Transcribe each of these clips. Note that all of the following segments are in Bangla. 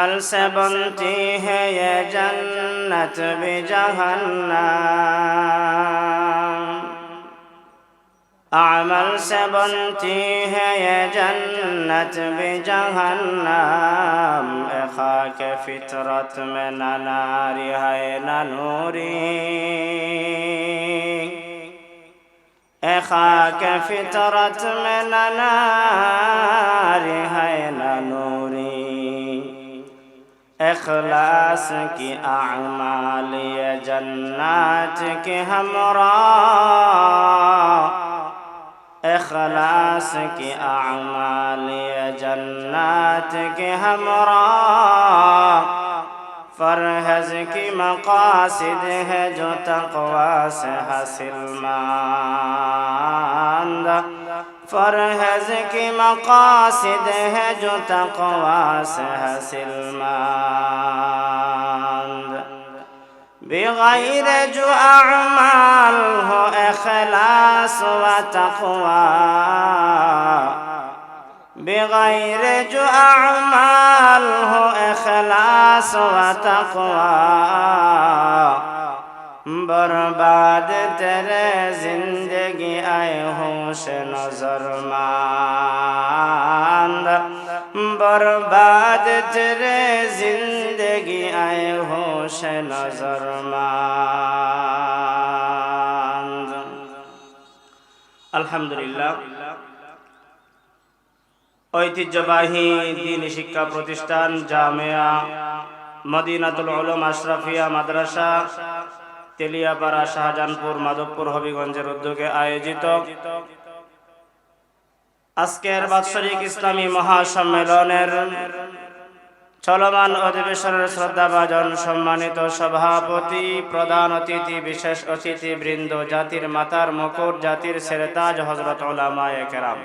هل سبنتي هي جنة بجهنم. أعمل سبنتي هي جنة بجهنم. إخاك فترة من النار هين نوري. إخاك فترة من النار هين نوري. اخلاص کی اعمال یہ جنات کے ہمراہ۔ اخلاص کی اعمال یہ جنات کے ہمراہ۔ فرحز کی مقاصد ہے جو تقوی سے حاصل ماند فرہز کی مقاصد ہے جو تقوا سے حاصل مند بغیر جو اعمال ہو اخلاص و تقوا بغیر جو اعمال ہو اخلاص و تقوا बर्बाद तेरे जिंदगी আয় होश नजर मांद बर्बाद तेरे जिंदगी आए होश नजर मांद আলহামদুলিল্লাহ। ঐতিহ্যবাহী দিন শিক্ষা প্রতিষ্ঠান জামেয়া মদিনাতুল উলুম আশরাফিয়া মাদ্রাসা তেলিয়াপাড়া, শাহজাহানপুর, মাধবপুর, হবিগঞ্জের উদ্যোগে আয়োজিত আজকের বাৎসরিক ইসলামী মহাসম্মেলনের চলমান অধিবেশনের শ্রদ্ধাভাজন সম্মানিত সভাপতি, প্রধান অতিথি, বিশেষ অতিথি বৃন্দ জাতির মাতার মুকুট, জাতির সেরেতাজ হজরত ওলামায়ে কেরাম।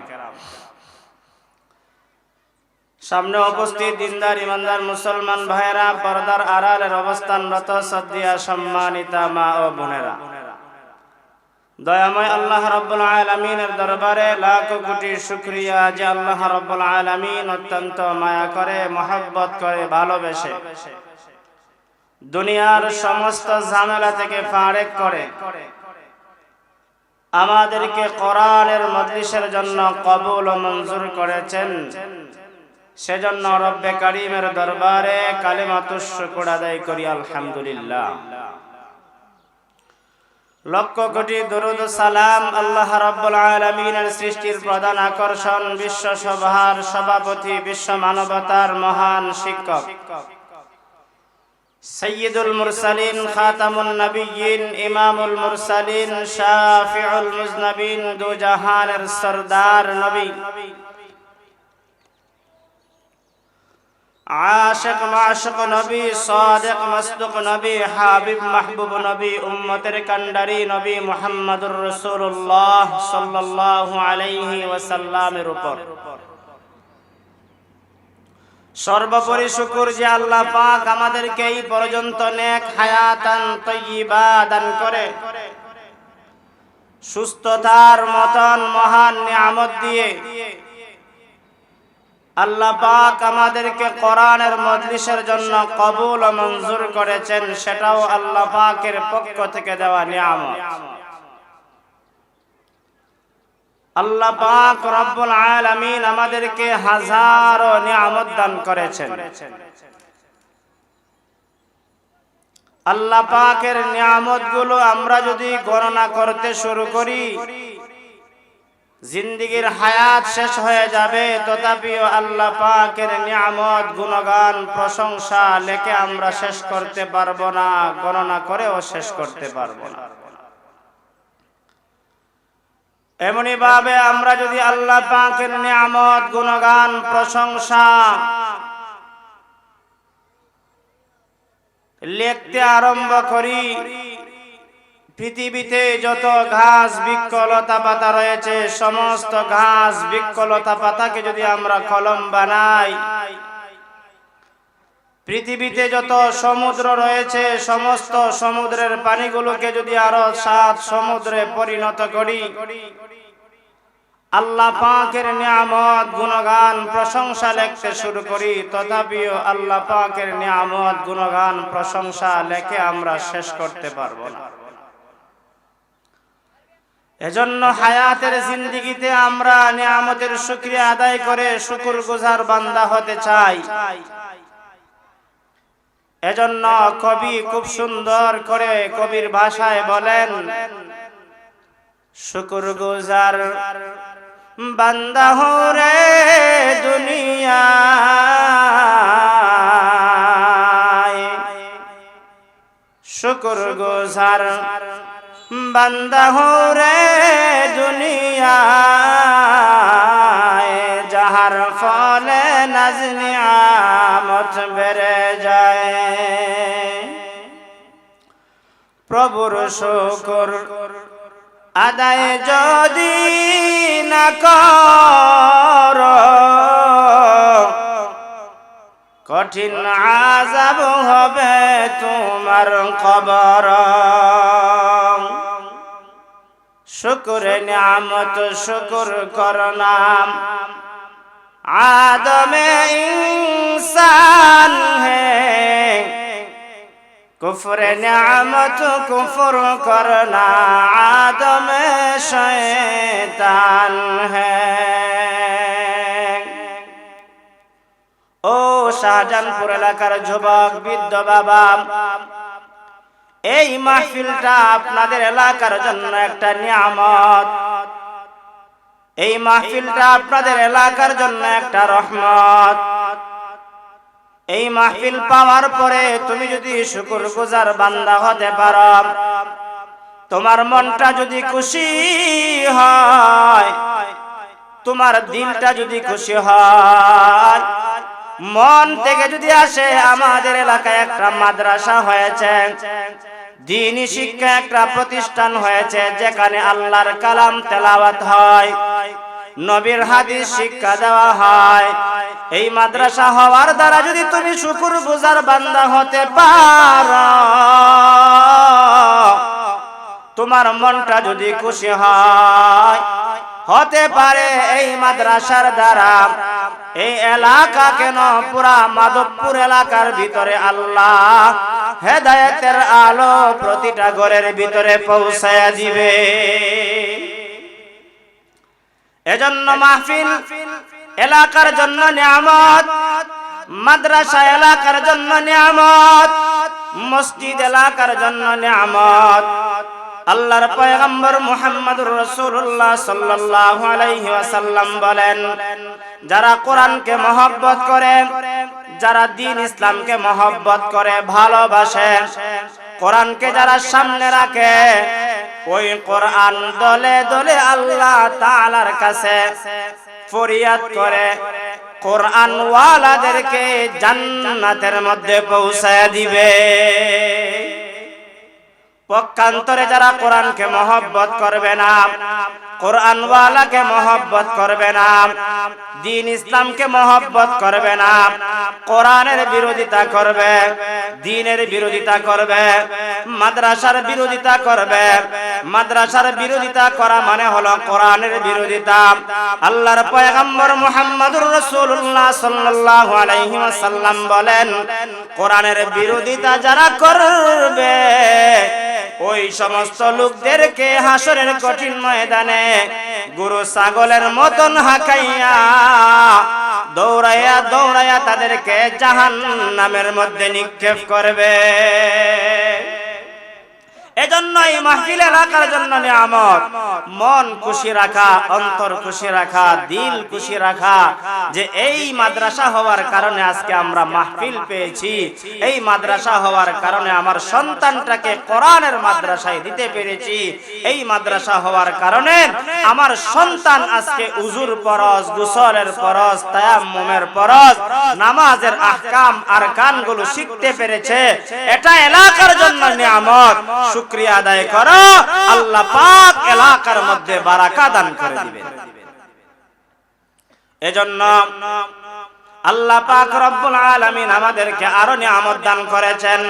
সামনে উপস্থিত দিনদার ইমানদার মুসলমান ভাইরা পর্দার আড়ালের অবস্থানরত সদ্দিয়া সম্মানিতা মা ও বোনেরা। দয়াময় আল্লাহ রব্বুল আলমিনের দরবারে লাখ কোটি শুক্রিয়া যে আল্লাহ রব্বুল আলমিন অত্যন্ত মায়া করে মহব্বত করে ভালোবেসে দুনিয়ার সমস্ত ঝামেলা থেকে ফারেক করে আমাদেরকে কোরআনের মজলিসের জন্য কবুল ও মঞ্জুর করেছেন। সেজন্য রব্বে কারিমের দরবারে কালিমাতুস শুকর আদায় করি, আলহামদুলিল্লাহ। লক্ষ কোটি দরুদ সালাম আল্লাহ রাব্বুল আলামিনের সৃষ্টির প্রধান আকর্ষণ, বিশ্ব সভার, সভাপতি, বিশ্ব মানবতার মহান শিক্ষক। সৈয়দুল মুরসালিন, খাতামুন নবিয়্যিন ইমামুল মুরসালিন, শাফিউল মুজনবিন দু জাহানের সরদার নবী। আশিক মাশিক নবী, সাদিক মাসদুক নবী, হাবিব মাহবুব নবী, উম্মতের কান্ডারি নবী মুহাম্মদুর রাসূলুল্লাহ সাল্লাল্লাহু আলাইহি ওয়াসাল্লামের উপর। সর্বোপরি শুকুর যে আল্লাহ পাক আমাদেরকে এই পর্যন্ত নেক হায়াতান তয়্যিবা দান করে। সুস্থতার মতন মহান নিয়ামত দিয়ে আল্লাহ পাক আমাদেরকে কোরআনের মজলিসের জন্য কবুল ও মঞ্জুর করেছেন, সেটাও আল্লাহ পাকের পক্ষ থেকে দেওয়া নিয়ামত। আল্লাহ পাক রব্বুল আলামিন আমাদেরকে হাজারো নিয়ামত দান করেছেন। আল্লাহ পাকের নিয়ামতগুলো আমরা যদি গণনা করতে শুরু করি জিন্দিগির হায়াত শেষ হয়ে যাবে, তথাপিও আল্লাহ পাকের নিয়ামত, গুণগান, প্রশংসা লেখে আমরা শেষ করতে পারব না, গণনা করেও শেষ করতে পারব না। এমনি ভাবে আমরা যদি আল্লাহ পাকের নিয়ামত, গুণগান, প্রশংসা লিখতে আরম্ভ করি পৃথিবীতে যত ঘাস বৃক্ষলতা পাতা রয়েছে, সমস্ত ঘাস বৃক্ষলতা পাতাকে যদি আমরা কলম বানাই, পৃথিবীতে যত সমুদ্র রয়েছে, সমস্ত সমুদ্রের পানিগুলোকে যদি আরও সাত সমুদ্রে পরিণত করি, আল্লাহ পাকের নিয়ামত, গুণগান, প্রশংসা লেখতে শুরু করি। তথাপিও আল্লাহ পাকের নিয়ামত, গুণগান, প্রশংসা লেখে আমরা শেষ করতে পারব না। এজন্য হায়াতের জিন্দিগিতে আমরা নিয়ামতের শুক্রিয়া আদায় করে শুকুর গুজার বান্দা হতে চাই। এজন্য কবি খুব সুন্দর করে কবির ভাষায় বলেন, শুকুর গুজার বান্দা হো রে দুনিয়া, শুকুর গুজার বান্দা হো রে দুনিয়া যাহার ফলে নাজনি আমত বেড়ে যায়। প্রভুর শুকুর আদায় যদি না কর, কঠিন আজাব হবে তোমার কবর। শুকুর নিয়ামত, শুকুর কর নাম আদমে ইনসান হে। কুফর নিয়ামত, কুফর করনা আদম শৈতান হ্যাঁ ও শাহজাহানপুর এলাকার যুবক, বৃদ্ধ বাবা। এই মাহফিলটা আপনাদের এলাকার জন্য একটা নিয়ামত। এই মাহফিলটা আপনাদের এলাকার জন্য একটা রহমত। এই মাহফিল পাওয়ার পরে তুমি যদি শুকুর গুজার বান্দা হতে পারো, তোমার মনটা যদি খুশি হয়, তোমার দিলটা যদি খুশি হয়, মন থেকে যদি আসে, আমাদের এলাকায় একটা মাদ্রাসা হয়েছে। দিনী শিক্ষা একটা প্রতিষ্ঠান হয়েছে, যেখানে আল্লাহর কালাম তেলাওয়াত হয়, নবীর হাদিস শিক্ষা দেওয়া হয়। এই মাদ্রাসা হওয়ার দ্বারা যদি তুমি শুকুর গুজার বান্দা হতে পারো, তোমার মনটা যদি খুশি হয়, হতে পারে এই মাদ্রাসার দ্বারা। এই এলাকা কেন? পুরা মাধবপুর এলাকার ভিতরে আল্লাহ হেদায়েতের আলো প্রতিটা ঘরের ভিতরে পৌঁছায়া দিবে। এজন্য মাহফিল এলাকার জন্য নিয়ামত, মাদ্রাসা এলাকার জন্য নিয়ামত, মসজিদ এলাকার জন্য নিয়ামত। আল্লাহর পয়গম্বর মুহাম্মদুর রাসূলুল্লাহ সাল্লাল্লাহু আলাইহি ওয়াসাল্লাম বলেন, যারা কোরআনকে মহব্বত করে, যারা দিন ইসলামকে মহব্বত করে, ভালোবাসে, কোরআনকে যারা সামনে রাখে, ওই কোরআন দলে দলে আল্লাহ তাআলার কাছে ফরিয়াদ করে কোরআন ওয়ালাদেরকে জান্নাতের মধ্যে পৌঁছায় দিবে। পক্ষান্তরে যারা কোরআনকে মহব্বত করবে না, কোরআনওয়ালাকে মহব্বত করবে না, দিন ইসলামকে মহব্বত করবে না, কোরআনের বিরোধিতা করবে, দিনের বিরোধিতা করবে, মাদ্রাসার বিরোধিতা করবে, মাদ্রাসার বিরোধিতা করা মানে হলো কোরআনের বিরোধিতা। আল্লাহর পয়গম্বর মুহাম্মদুর রাসূলুল্লাহ সাল্লাল্লাহু আলাইহি ওয়াসাল্লাম বলেন, কোরআনের বিরোধিতা যারা করবে ওই সমস্ত লোকদেরকে হাসরের কঠিন ময়দানে গুরু ছাগলের মতন হাকাইয়া দৌড়াইয়া দৌড়াইয়া তাদেরকে জাহান নামের মধ্যে নিক্ষেপ করবে। এজন্য এই মাহফিল এলাকার জন্য নিয়ামত। মন খুশি রাখা অন্তর খুশি রাখা দিল খুশি রাখা যে এই মাদ্রাসা হওয়ার কারণে আজকে আমরা মাহফিল পেয়েছি। এই মাদ্রাসা হওয়ার কারণে আমার সন্তানটাকে কোরআনের মাদ্রাসায় দিতে পেরেছি। এই মাদ্রাসা হওয়ার কারণে আমার সন্তান আজকে উজুর পরশ গুসলের পরশ তায়াম্মুমের পরশ নামাজের আহকাম আর কানগুলো শিখতে পেরেছে। এটা এলাকার জন্য নিয়ামত শুক্রিয়া আদায় করো। আল্লাহ পাক এলাকার মধ্যে বারাকা দান করে দিবেন। এজন্য আল্লাহ পাক রব্বুল আলামিন আমাদেরকে আরও নিয়ামত দান করেছেন।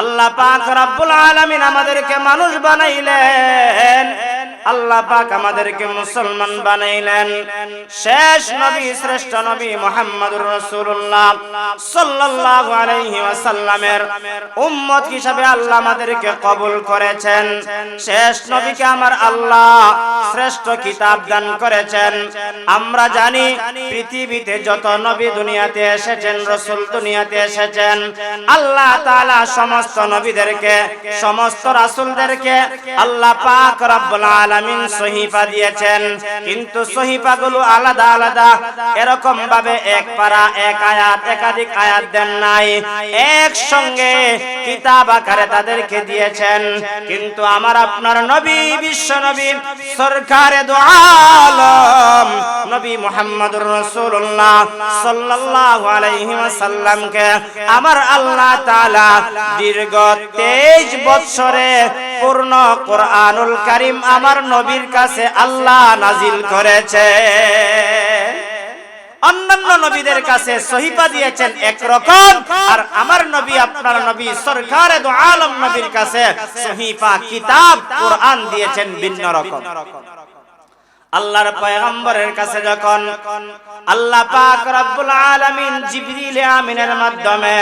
আল্লাহ পাক রব্বুল আলামিন আমাদেরকে মানুষ বানাইলেন। আল্লাহ পাক আমাদেরকে মুসলমান বানাইলেন। শেষ নবী, শ্রেষ্ঠ নবী মোহাম্মদুর রাসূলুল্লাহ সাল্লাল্লাহু আলাইহি ওয়াসাল্লামের উম্মত হিসাবে আল্লাহ আমাদেরকে কবুল করেছেন। শেষ নবীকে আমার আল্লাহ শ্রেষ্ঠ কিতাব দান করেছেন। আমরা জানি পৃথিবীতে যত নবী দুনিয়াতে এসেছেন, রসুল দুনিয়াতে এসেছেন, আল্লাহ তাআলা সমস্ত নবীদেরকে, সমস্ত রাসূলদেরকে আল্লাহ পাক রব্বুল আলামিন সহিফা দিয়েছেন। কিন্তু সহিফাগুলো আলাদা আলাদা। এরকম ভাবে এক পারা, এক আয়াত, একাধিক আয়াত দেন নাই। একসঙ্গে কিতাব আকারে তাদেরকে দিয়েছেন। কিন্তু আমার আপনার নবী, বিশ্ব নবী, সরকারে দো আলম, নবী মুহাম্মদুর রাসূলুল্লাহ সাল্লাল্লাহু আলাইহি ওয়াসাল্লামকে আমার আল্লাহ তাআলা দীর্ঘ 23 বছরে পূর্ণ কোরআনুল কারীম আমার নবীর কাছে আল্লাহ নাজিল করেছে। অন্যান্য নবীদের কাছে সহিপা দিয়েছেন একরকম আর আমার নবী, আপনার নবী, সরকার আলম নবীর কাছে সহিপা কিতাব, কোরআন দিয়েছেন ভিন্ন রকম। আল্লাহর পয়গম্বরের কাছে যখন আল্লাহ পাক রব্বুল আলামিন জিবরিল আমিনের মাধ্যমে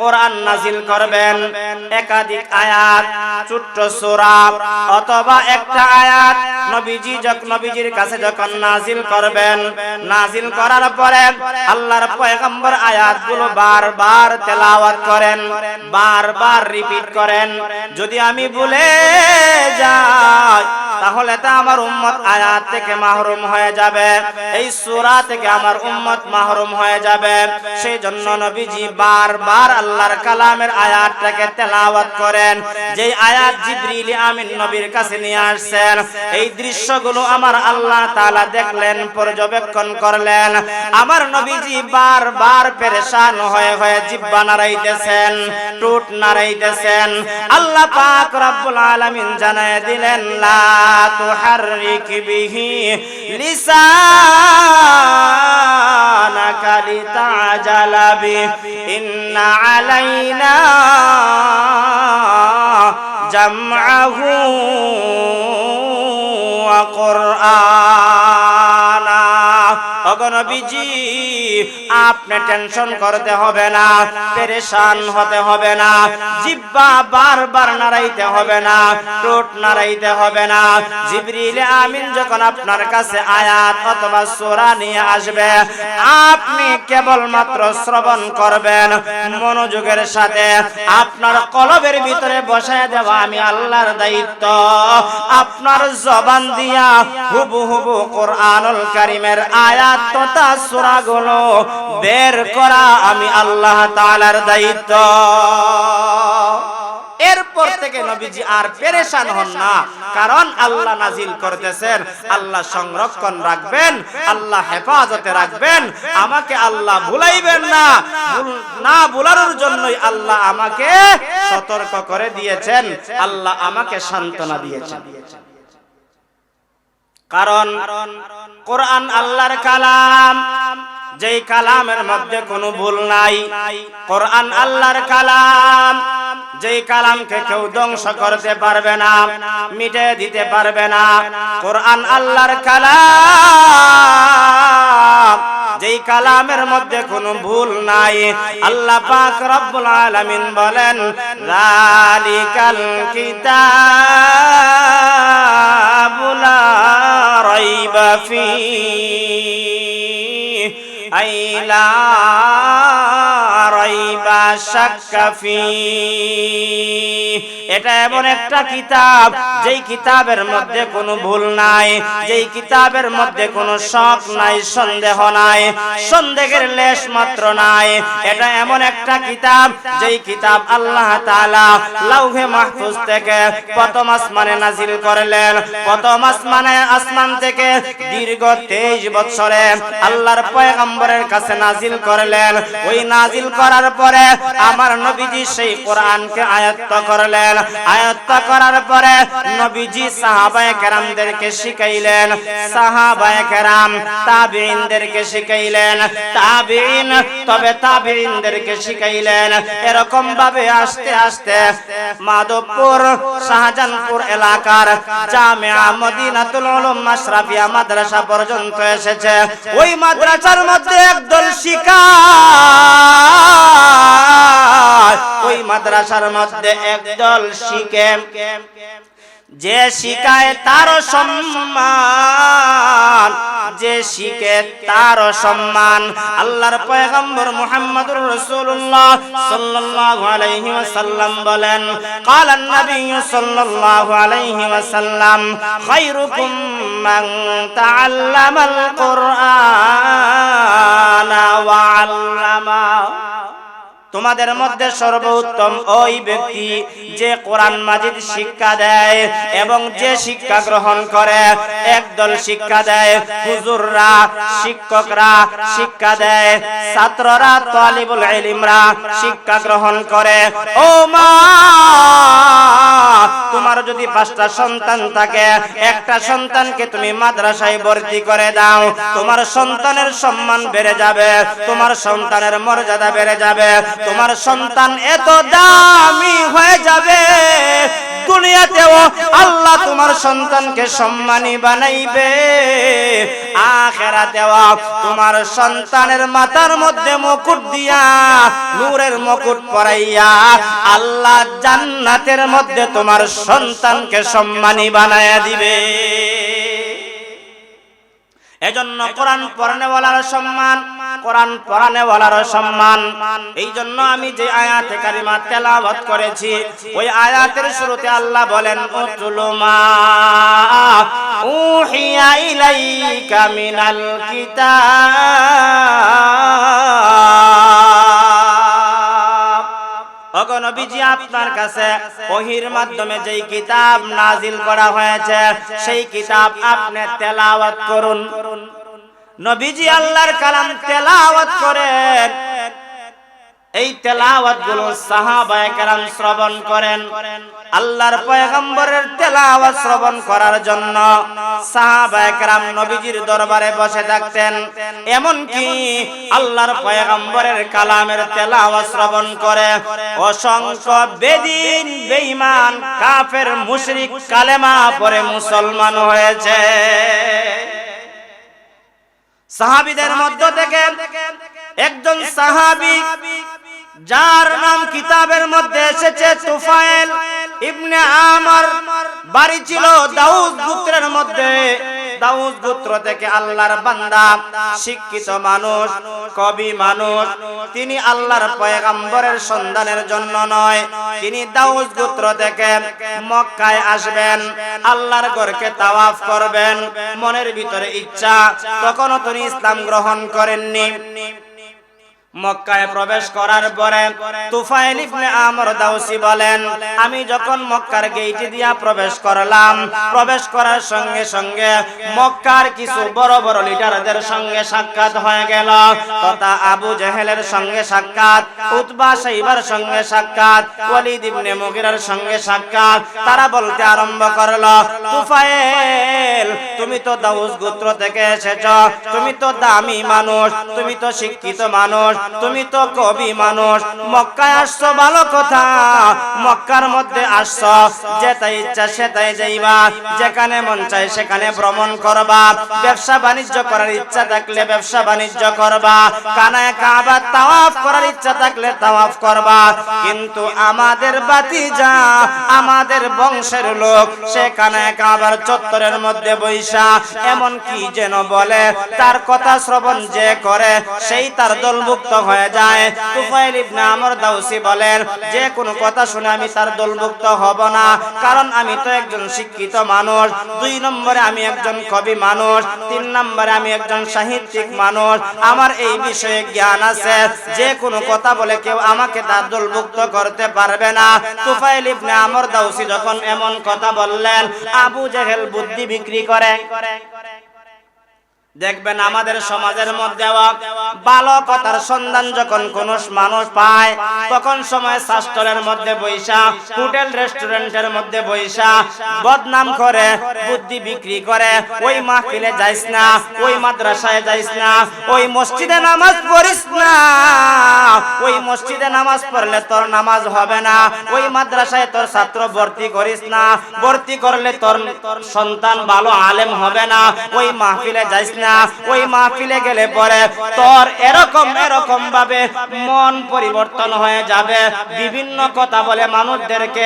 কোরআন নাজিল করবেন, একাধিক আয়াত, ছোট্ট সূরা অথবা একটা আয়াত নবীজি যখন নবীজির কাছে যখন নাজিল করবেন নাজিল করার পরে আল্লাহর পয়গম্বর আয়াতগুলো বারবার তেলাওয়াত করেন, বারবার রিপিট করেন, যদি আমি ভুলে যাই, তাহলে তা আমার উম্মত আয়াত থেকে মাহরুম হয়ে যাবে। এই সূরা থেকে আমার উম্মত মাহরুম হয়ে যাবে। সেই জন্য নবীজি বারবার আল্লাহর কালামের আয়াতটাকে তেলাওয়াত করেন। যে আয়াত জিবরিল আমিন নবীর কাছে নিয়ে আসছেন, এই দৃশ্যগুলো আমার আল্লাহ তাআলা দেখলেন, পর্যবেক্ষণ করলেন। আমার নবীজি বারবার পেরেশান হয়ে হয়ে জিব্বা নাড়াইতেছেন টুট নাড়াইতেছেন। আল্লাহ পাক রব্বুল আলামিন জানায় দিলেন, লা তুহাররিক বিহি লিতাজালা বি ইন্না আলাইনা জামআহু ওয়া কুরআনা অগনবীজি আপনি টেনশন করতে হবে না, পেরেশান হতে হবে না, জিব্বা বারবার নাড়াইতে হবে না টোট নাড়াইতে হবে না। জিবরিল আমিন যখন আপনার কাছে আয়াত অথবা সূরা নিয়ে আসবে, আপনি কেবলমাত্র শ্রবণ করবেন মনোযোগের সাথে। আপনার কলবের ভিতরে বসায় দেওয়া আমি আল্লাহর দায়িত্ব। আপনার জবান দিয়া হুবু হুবু কোরআনুল কারিমের আয়াত তথা সূরাগুলো বের করা আমি আল্লাহ তাআলার দায়িত্ব। এরপর থেকে নবীজি আর পেরেশান হন না, কারণ আল্লাহ নাজিল করতেছেন। আল্লাহ সংরক্ষণ রাখবেন, আল্লাহ হেফাজতে রাখবেন। আমাকে আল্লাহ ভুলাইবেন না। না ভুলানোর জন্যই আল্লাহ আমাকে সতর্ক করে দিয়েছেন। আল্লাহ আমাকে সান্ত্বনা দিয়েছেন। কারণ কোরআন আল্লাহর কালাম, যেই কালামের মধ্যে কোনো ভুল নাই। কোরআন আল্লাহর কালাম, যেই কালামকে কেউ ধ্বংস করতে পারবে না মিটে দিতে পারবে না। কোরআন আল্লাহর কালাম। যেই কালামের মধ্যে কোন ভুল নাই। আল্লাহ পাক রব্বুল আলামিন বলেন, যালিকাল কিতাবু রাইবা ফি আই লা রাইবা শাক্কা ফীহি এটা এমন একটা কিতাব, যেই কিতাবের মধ্যে কোনো ভুল নাই, যেই কিতাবের মধ্যে কোনো নাই, সন্দেহ নাই, সন্দেহের লেশ মাত্র নাই। এটা এমন একটা কিতাব, যেই কিতাব আল্লাহ তাআলা লাউহে মাহফুজ থেকে প্রথম আসমানে নাজিল করলেন। প্রথম আসমানে আসমান থেকে দীর্ঘ 23 বছরে আল্লাহর পয়গম্বরের কাছে নাজিল করলেন। ওই নাজিল করা করার পরে আমার নবীজি সেই কোরআনকে আয়ত্ত করলেন। আয়ত্ত করার পরে নবীজি সাহাবায়ে কেরামদেরকে শিখাইলেন। সাহাবায়ে কেরাম তাবিঈনদেরকে শিখাইলেন। তাবিঈন, তবে তাবিঈনদেরকে শিখাইলেন। এরকম ভাবে আস্তে আস্তে মাধবপুর, শাহজাহানপুর এলাকার জামিয়া মদিনাতুল উলুম মাশরাফিয়া মাদ্রাসা পর্যন্ত এসেছে। ওই মাদ্রাসার মধ্যে একদল শিকার। ওই মাদ্রাসার মধ্যে একদল শিখে। যে শিখায় তার সম্মান। যে শিখে তার সম্মান। আল্লাহর পয়গম্বর মুহাম্মদুর রসুল্লাহ সাল্লাহ আলাইহি বলেন কালান নবী সাল্লাহ আলাইহি সাল্লাম খায়রুকুম মান তাআল্লামাল তোমাদের মধ্যে সর্বোত্তম ওই ব্যক্তি যে কোরআন মাজিদ শিক্ষা দেয় এবং যে শিক্ষা গ্রহণ করে, একদল শিক্ষা দেয়, হুজুররা, শিক্ষকরা শিক্ষা দেয়, ছাত্ররা, তালিবুল ইলমরা শিক্ষা গ্রহণ করে। ও মা, তোমার যদি পাঁচটা সন্তান থাকে, একটা সন্তানকে তুমি মাদ্রাসায় ভর্তি করে দাও, তোমার সন্তানের সম্মান বেড়ে যাবে, তোমার সন্তানের মর্যাদা বেড়ে যাবে তোমার সন্তান এত দামি হয়ে যাবে। দুনিয়াতেও আল্লাহ তোমার সন্তানকে সম্মানী বানাইবে। আখেরাতেও তোমার সন্তানের মাথার মধ্যে মুকুট দিয়া, নূরের মুকুট পরাইয়া আল্লাহ জান্নাতের মধ্যে তোমার সন্তানকে সম্মানী বানায়া দিবে। এজন্য কোরআন পড়ানেওয়ালার সম্মান কোরআন পড়ানেওয়ালার সম্মান। এই জন্য আমি যে আয়াতে কারিমা তেলাওয়াত করেছি, ওই আয়াতের শুরুতে আল্লাহ বলেন উতলুমা উহিয়া ইলাইকা মিনাল কিতাব। ওগো নবীজি, আপনার কাছে ওহির মাধ্যমে যেই কিতাব নাজিল করা হয়েছে, সেই কিতাব আপনি তেলাওয়াত করুন। নবীজি আল্লাহর কালাম তেলাওয়াত করেন। এই তেলাওয়াতগুলো সাহাবায়ে কেরাম শ্রবণ করেন। আল্লাহর পয়গম্বরের তেলাওয়াত শ্রবণ করার জন্য সাহাবায়ে কেরাম নবীজির দরবারে বসে থাকতেন। এমন কি আল্লাহর পয়গম্বরের কালামের তেলাওয়াত শ্রবণ করে। অসংখ্য বেদিন, বেঈমান, কাফের, মুশরিক, কালেমা পড়ে মুসলমান হয়েছে। সাহাবীদের মধ্য থেকে একজন সাহাবি, যার নাম কিতাবের মধ্যে এসেছে তুফাইল ইবনে আমার, বাড়ি ছিল দাউদ পুত্রের মধ্যে। দাউদ গোত্র থেকে আল্লাহর বান্দা, শিক্ষিত মানুষ, কবি মানুষ। তিনি আল্লাহর পয়গাম্বরের সন্ধানের জন্য নয়। তিনি দাউদ গোত্র থেকে মক্কায় আসবেন, আল্লাহর ঘরকে তাওয়াফ করবেন। মনের ভিতরে ইচ্ছা, তখনও তিনি ইসলাম গ্রহণ করেননি। মক্কায় প্রবেশ করার পরে তুফাইল ইবনে আমর দাউসি বলেন, আমি যখন মক্কার গেইটে দিয়া প্রবেশ করলাম, প্রবেশ করার সঙ্গে সঙ্গে মক্কার কিছু বড় বড় লিডারদের সঙ্গে সাক্ষাৎ হয়ে গেল। তথা আবু জেহেলের সঙ্গে সাক্ষাৎ, উতবা সাইবার সঙ্গে সাক্ষাৎ, ওয়ালিদ ইবনে মুগিরার সঙ্গে সাক্ষাৎ, তারা বলতে আরম্ভ করল তুফাইল তুমি তো দাউস গোত্র থেকে এসেছ, তুমি তো দামি মানুষ, তুমি তো শিক্ষিত মানুষ তুমি তো কবি মানুষ। মক্কায় আসছো ভালো কথা। মক্কার মধ্যে আসছো, যেটাই ইচ্ছা সেটাই যাইবা। যেখানে মন চাই সেখানে ভ্রমণ করবা। ব্যবসা বাণিজ্য করার ইচ্ছা থাকলে ব্যবসা বাণিজ্য করবা। কানায় কাবা তাওয়াফ করার ইচ্ছা থাকলে তাওয়াফ করবা। কিন্তু আমাদের বাতিজা, আমাদের বংশের লোক, সে কানায় কাবার চত্বরের মধ্যে বৈশা। এমন কি যেন বলে, তার কথা শ্রবণ যে করে, সেই তার দলভুক্ত হয়ে যায়। তুফাইল ইবনে আমর দাউসি বলেন, যে কোনো কথা শুনে আমি তার দলভুক্ত হব না। কারণ আমি তো একজন শিক্ষিত মানুষ। দুই নম্বরে আমি একজন কবি মানুষ। তিন নম্বরে আমি একজন সাহিত্যিক মানুষ। আমার এই বিষয়ে জ্ঞান আছে। যে কোনো কথা বলে কেউ আমাকে তার দলভুক্ত করতে পারবে না। তুফাইল ইবনে আমর দাউসি যখন এমন কথা বললেন, আবু জেহেল বুদ্ধি বিক্রি করে। দেখবেন আমাদের সমাজের মধ্যে ভালো কথার সন্ধান যখন কোন মানুষ পায়, তখন সময় শাস্ত্রের মধ্যে বৈশা, হোটেল, রেস্টুরেন্টের মধ্যে বৈশা, বদনাম করে, বুদ্ধি বিক্রি করে, ওই মাহফিলে যাইস না, ওই মাদ্রাসায় যাইস না, ওই মসজিদে নামাজ পড়িস না, ওই মসজিদে নামাজ পড়লে তোর নামাজ হবে না, ওই মাদ্রাসায় তোর ছাত্র ভর্তি করিস না, ভর্তি করলে তোর সন্তান ভালো আলেম হবে না, ওই মাহফিলে যাইস না ওই মাহফিলে গেলে পরে তোর এরকম এরকম ভাবে মন পরিবর্তন হয়ে যাবে। বিভিন্ন কথা বলে মানুষদেরকে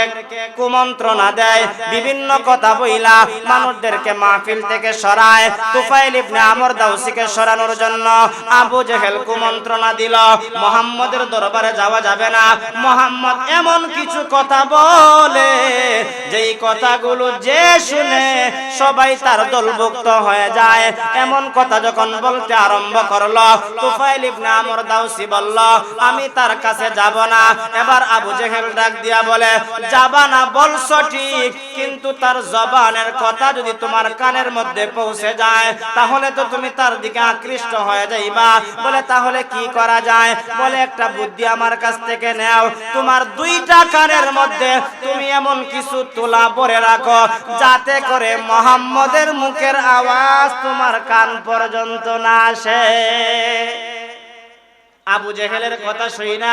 কুমন্ত্রণা দেয়, বিভিন্ন কথা বইলা মানুষদেরকে মাহফিল থেকে সরায়। তুফাইল ইবনে আমর দাউসিকে সরানোর জন্য আবু জেহেল কুমন্ত্রণা দিল, মোহাম্মদের দরবারে যাওয়া যাবে না। মোহাম্মদ এমন কিছু কথা বলে, যেই কথাগুলো যে শুনে সবাই তার দলভুক্ত হয়ে যায়। এমন কথা যখন বলতে আরম্ভ করল, তুফাইল ইবনে আমর দাউসি বলল, আমি তার কাছে যাব না। এবার আবু জেহেল ডাক দিয়া বলে, যাবা না, বলছো ঠিক, কিন্তু তার জবানের কথা যদি তোমার কানের মধ্যে পৌঁছে যায়, তাহলে তো তুমি তার দিকে আকৃষ্ট হয়ে যাইবা। বলে, তাহলে কি করা যায়? বলে, একটা বুদ্ধি আমার কাছ থেকে নেও। তোমার দুইটা কানের মধ্যে তুমি এমন কিছু তোলা পরে রাখো, যাতে করে মোহাম্মদের মুখের আওয়াজ তোমার কান পর্যন্ত না আসে। আবু জেহেলের কথা শুই না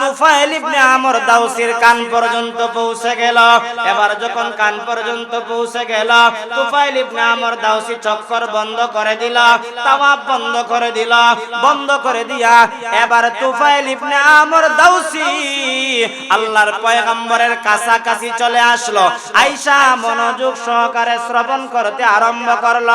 তুফাইল ইবনে আমর দাউসির কান পর্যন্ত পৌঁছে গেল। এবার যখন কান পর্যন্ত পৌঁছে গেল, তুফাইল ইবনে আমর দাউসি চক্কর বন্ধ করে দিল, তাওয়াব বন্ধ করে দিল, বন্ধ করে দিয়া এবার তুফাইল ইবনে আমর দাউসি আল্লাহর পয়গম্বরের কাছাকাছি চলে আসলো। আইসা মনোযোগ সহকারে শ্রবণ করতে আরম্ভ করল।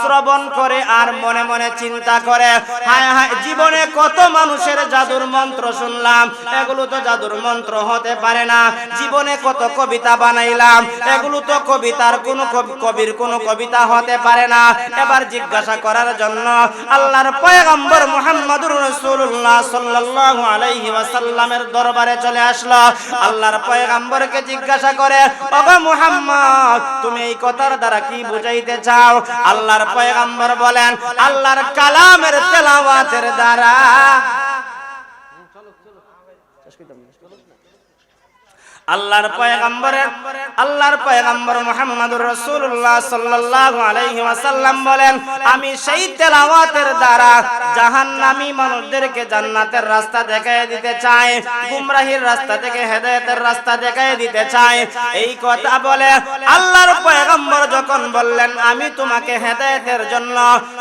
শ্রবণ করে আর মনে মনে চিন্তা করে, হায় হায়, জীবনে কত মানুষের জাদুর মন্ত্র শুনলাম এগুলো তো জাদুর মন্ত্র হতে পারে না। জীবনে কত কবিতা বানাইলাম। এগুলো তো কবিতার কোন কবির কোন কবিতা হতে পারে না। এবার জিজ্ঞাসা করার জন্য আল্লাহর পয়গম্বর মুহাম্মদুর রাসূলুল্লাহ সাল্লাল্লাহু আলাইহি ওয়াসাল্লামের দরবারে চলে আসলো। আল্লাহর পয়গম্বরকে জিজ্ঞাসা করে, ওগো মুহাম্মদ, তুমি এই কথার দ্বারা কি বুঝাইতে চাও? আল্লাহর পয়গম্বর বলেন, আল্লাহর কালামের তেলাওয়াতের দ্বারা। আল্লাহর পয়গম্বরের আল্লাহর পয়গম্বর মুহাম্মদুর রাসূলুল্লাহ সাল্লাল্লাহু আলাইহি ওয়াসাল্লাম বলেন আমি সেই তেলাওয়াতের দ্বারা জাহান্নামী মানুষদেরকে জান্নাতের রাস্তা দেখায় দিতে চাই গুমরাহির রাস্তা থেকে হেদায়েতের রাস্তা দেখায় দিতে চাই এই কথা বলে আল্লাহর পয়গম্বর যখন বললেন আমি তোমাকে হেদায়েতের জন্য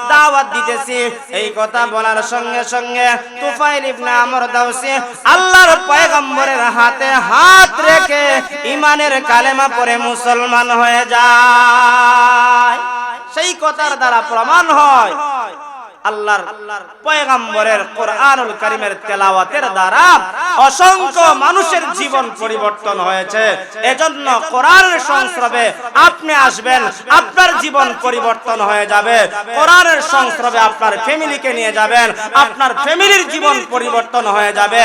দাওয়াত দিতেছি। এই কথা বলার সঙ্গে সঙ্গে তুফাইল ইবনে আমর দাউসি আল্লাহর পয়গম্বরের হাতে হাত রেখে ইমানের কালেমা পরে মুসলমান হয়ে যায়। সেই কথার দ্বারা প্রমাণ হয়, আল্লাহর পয়গম্বরের কোরআনুল কারীমের তেলাওয়াতের দ্বারা অসংখ্য মানুষের জীবন পরিবর্তন হয়েছে। এজন্য কোরআনের সংস্রবে আপনি আসবেন, আপনার জীবন পরিবর্তন হয়ে যাবে। কোরআনের সংস্রবে আপনার ফ্যামিলিকে নিয়ে যাবেন, আপনার ফ্যামিলির জীবন পরিবর্তন হয়ে যাবে।